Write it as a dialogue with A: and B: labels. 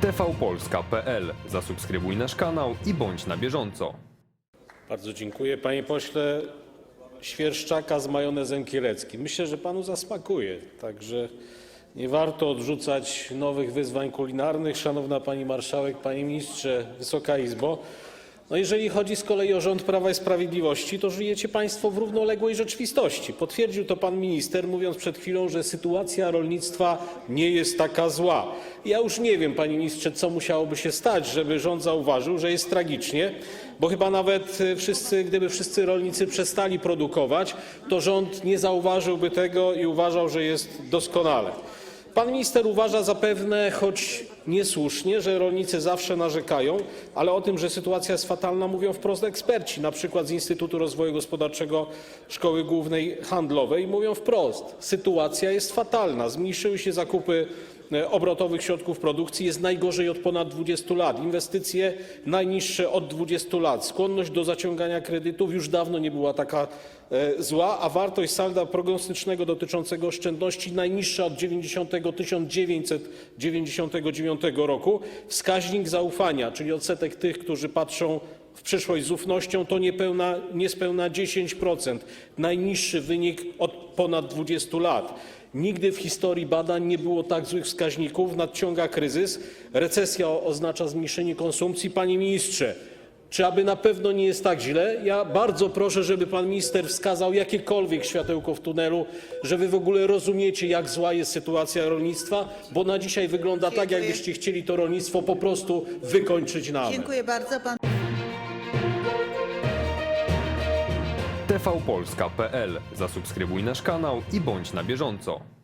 A: tvpolska.pl. Zasubskrybuj nasz kanał i bądź na bieżąco.
B: Bardzo dziękuję. Panie pośle, świerszczaka z majonezem kieleckim. Myślę, że panu zasmakuje, także nie warto odrzucać nowych wyzwań kulinarnych. Szanowna pani marszałek, panie ministrze, Wysoka Izbo. No jeżeli chodzi z kolei o rząd Prawa i Sprawiedliwości, to żyjecie państwo w równoległej rzeczywistości. Potwierdził to pan minister, mówiąc przed chwilą, że sytuacja rolnictwa nie jest taka zła. Ja już nie wiem, panie ministrze, co musiałoby się stać, żeby rząd zauważył, że jest tragicznie, bo chyba nawet wszyscy, gdyby wszyscy rolnicy przestali produkować, to rząd nie zauważyłby tego i uważał, że jest doskonale. Pan minister uważa zapewne, choć niesłusznie, że rolnicy zawsze narzekają, ale o tym, że sytuacja jest fatalna, mówią wprost eksperci, przykład z Instytutu Rozwoju Gospodarczego Szkoły Głównej Handlowej. Mówią wprost, sytuacja jest fatalna, zmniejszyły się zakupy e, obrotowych środków produkcji, jest najgorzej od ponad 20 lat. Inwestycje najniższe od 20 lat. Skłonność do zaciągania kredytów już dawno nie była taka e, zła, a wartość salda prognostycznego dotyczącego oszczędności najniższa od 90 1999 roku. Wskaźnik zaufania, czyli odsetek tych, którzy patrzą w przyszłość z ufnością, to niespełna 10%. Najniższy wynik od ponad 20 lat. Nigdy w historii badań nie było tak złych wskaźników, nadciąga kryzys, recesja oznacza zmniejszenie konsumpcji. Panie ministrze, czy aby na pewno nie jest tak źle? Ja bardzo proszę, żeby pan minister wskazał jakiekolwiek światełko w tunelu, że wy w ogóle rozumiecie, jak zła jest sytuacja rolnictwa, bo na dzisiaj wygląda tak,
C: Dziękuję.
B: jakbyście chcieli to rolnictwo po prostu wykończyć na amen.
C: Dziękuję bardzo. Pan
A: tvpolska.pl. Zasubskrybuj nasz kanał i bądź na bieżąco.